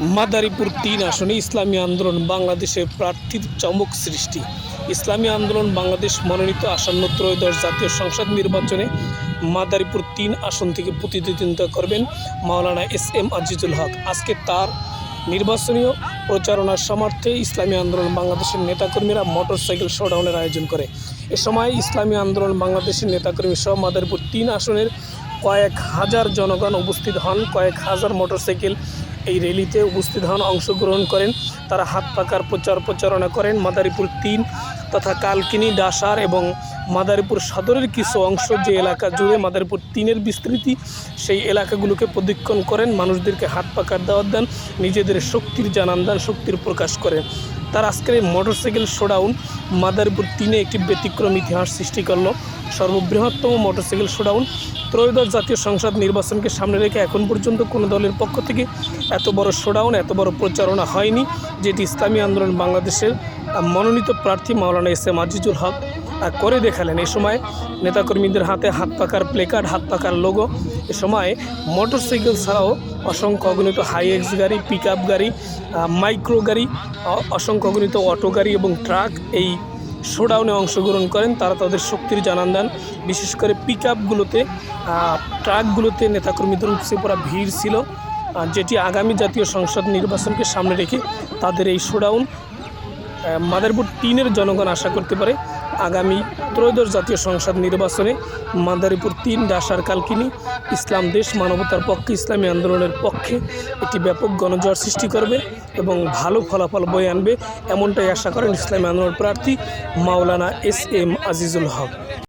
মাদারীপুর তিন আসনে ইসলামী আন্দোলন বাংলাদেশে প্রার্থীর চমক সৃষ্টি। ইসলামী আন্দোলন বাংলাদেশ মনোনীত আসন্ন ত্রয়োদশ জাতীয় সংসদ নির্বাচনে মাদারীপুর তিন আসন থেকে প্রতিদ্বন্দ্বিতা করবেন মাওলানা এস এম আজিজুল হক। আজকে তার নির্বাচনীয় প্রচারণার সমর্থে ইসলামী আন্দোলন বাংলাদেশের নেতাকর্মীরা মোটরসাইকেল শোডাউনের আয়োজন করে। এ সময় ইসলামী আন্দোলন বাংলাদেশের নেতাকর্মী সহ মাদারীপুর তিন আসনের কয়েক হাজার জনগণ উপস্থিত হন, কয়েক হাজার মোটরসাইকেল এই র্যালিতে উপস্থিত হন, অংশগ্রহণ করেন। তারা হাত পাকার প্রচার প্রচারণা করেন। মাদারীপুর তিন তথা কালকিনি, ডাসার এবং মাদারীপুর সদরের কিছু অংশ যে এলাকা জুড়ে মাদারীপুর তিনের বিস্তৃতি, সেই এলাকাগুলোকে প্রদিক্ষণ করেন। মানুষদেরকে হাত পাকার দেওয়ার দেন। নিজেদের শক্তির জানান দেন, শক্তির প্রকাশ করেন। তার আজকের এই মোটরসাইকেল শোডাউন মাদারীপুর তিনে একটি ব্যতিক্রম ইতিহাস সৃষ্টি করল। সর্ববৃহত্তম মোটরসাইকেল শোডাউন ত্রয়োদশ জাতীয় সংসদ নির্বাচনকে সামনে রেখে এখন পর্যন্ত কোনো দলের পক্ষ থেকে এত বড় শোডাউন, এত বড় প্রচারণা হয়নি, যেটি ইসলামী আন্দোলন বাংলাদেশের মনোনীত প্রার্থী মাওলানা এস এম আজিজুল হক করে দেখালেন। এ সময় নেতাকর্মীদের হাতে হাত পাকার প্লেকার্ড হাত পাকার লোগো এ সময় মোটরসাইকেল ছাড়াও অসংখ্য অগণিত হাই এক্স গাড়ি পিক গাড়ি মাইক্রো গাড়ি অসংখ্য অগণিত অটো গাড়ি এবং ট্রাক এই শোডাউনে অংশগ্রহণ করেন। তারা তাদের শক্তির জানান দেন। বিশেষ করে পিক আপগুলোতে ট্রাকগুলোতে নেতাকর্মীদের উপসে পড়া ভিড় ছিল। যেটি আগামী জাতীয় সংসদ নির্বাচনকে সামনে রেখে তাদের এই শোডাউন মাদারীপুর তিনের জনগণ আশা করতে পারে আগামী ত্রয়োদশ জাতীয় সংসদ নির্বাচনে মাদারীপুর তিন ডাসার কালকিনি, ইসলাম দেশ মানবতার পক্ষে, ইসলামী আন্দোলনের পক্ষে একটি ব্যাপক গণজোয়ার সৃষ্টি করবে এবং ভালো ফলাফল বয়ে আনবে, এমনটাই আশা করেন ইসলামী আন্দোলন প্রার্থী মাওলানা এস এম আজিজুল হক।